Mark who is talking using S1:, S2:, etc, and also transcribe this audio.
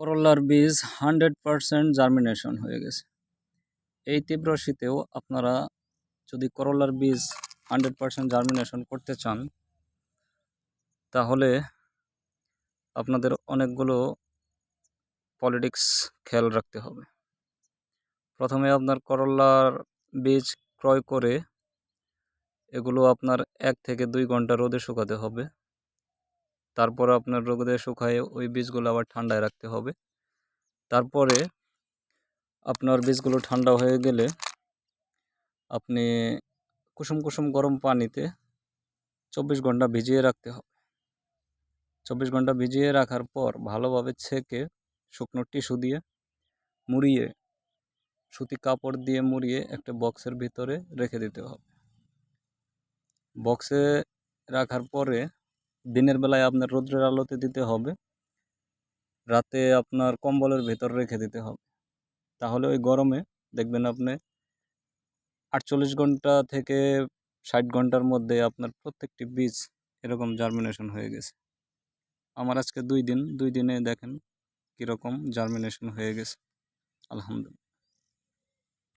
S1: করল্লার বীজ hundred percent germination হয়ে গেছে। এই তীব্র শীতেও আপনারা যদি করল্লার বীজ হান্ড্রেড পারসেন্ট জার্মিনেশন করতে চান, তাহলে আপনাদের অনেকগুলো পলিটিক্স খেয়াল রাখতে হবে। প্রথমে আপনার করল্লার বীজ ক্রয় করে এগুলো আপনার এক থেকে দুই ঘণ্টা রোদে শুকাতে হবে। তারপর আপনার রোদে শুকায়ে ওই বীজগুলো আবার ঠান্ডায় রাখতে হবে। তারপরে আপনার বীজগুলো ঠান্ডা হয়ে গেলে আপনি কুসুম কুসুম গরম পানিতে চব্বিশ ঘণ্টা ভিজিয়ে রাখতে হবে। চব্বিশ ঘণ্টা ভিজিয়ে রাখার পর ভালোভাবে ছেঁকে শুকনো টিস্যু দিয়ে মুড়িয়ে, সুতি কাপড় দিয়ে মুড়িয়ে একটা বক্সের ভিতরে রেখে দিতে হবে। বক্সে রাখার পরে দিনের বেলায় আপনার রৌদ্রের আলোতে দিতে হবে। রাতে আপনার কম্বলের ভেতর রেখে দিতে হবে। তাহলে ওই গরমে দেখবেন আপনি আটচল্লিশ ঘণ্টা থেকে ষাট ঘণ্টার মধ্যে আপনার প্রত্যেকটি বীজ এরকম জার্মিনেশন হয়ে গেছে। আমার আজকে দুই দিন, দুই দিনে দেখেন কীরকম জার্মিনেশন হয়ে গেছে। আলহামদুলিল্লাহ